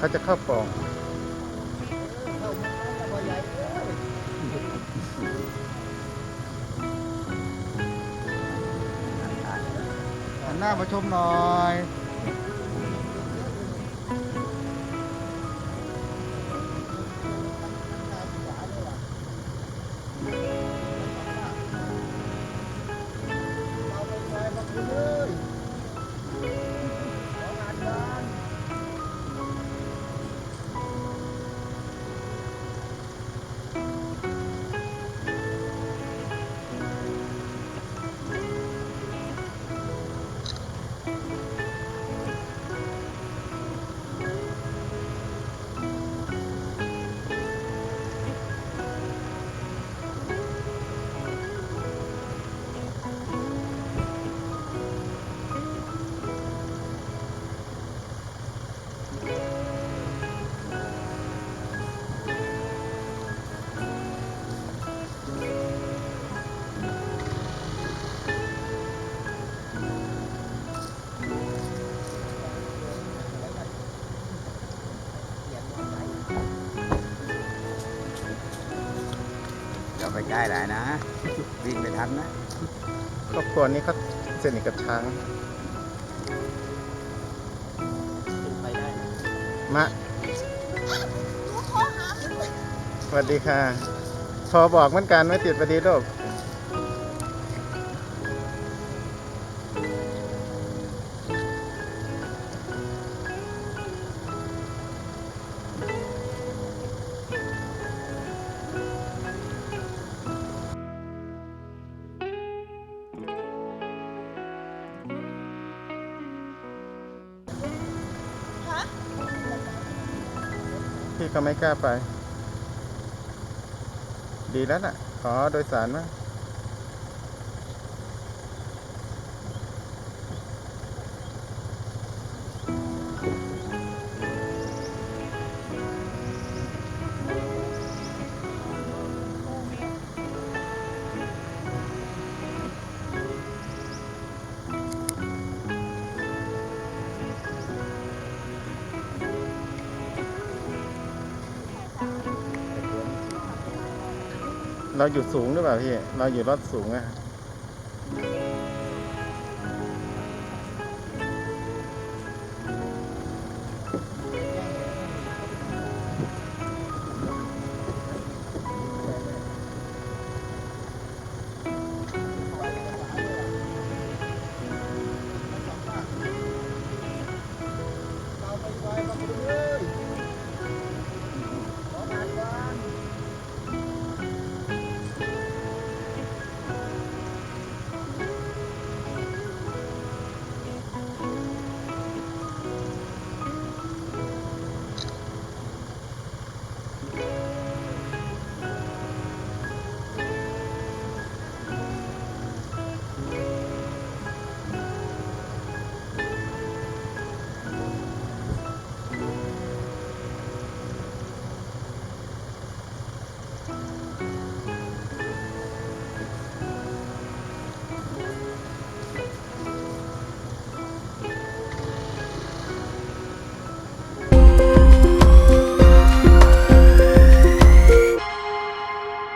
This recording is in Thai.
เขาจะเข้าปล่องหันหน้ามาชมหน่อย ไปใกล้หลายนะ วิ่งไม่ทันนะ ครอบครัวนี้เขาสนิทกับช้างไปได้นะมะสวัสดีค่ะ พอบอกเหมือนกันไม่ติดประดีโลก พี่ก็ไม่กล้าไป ดีแล้วล่ะ ขอโดยสารมา เราอยู่สูงหรือเปล่าพี่ เราอยู่รถสูงอะ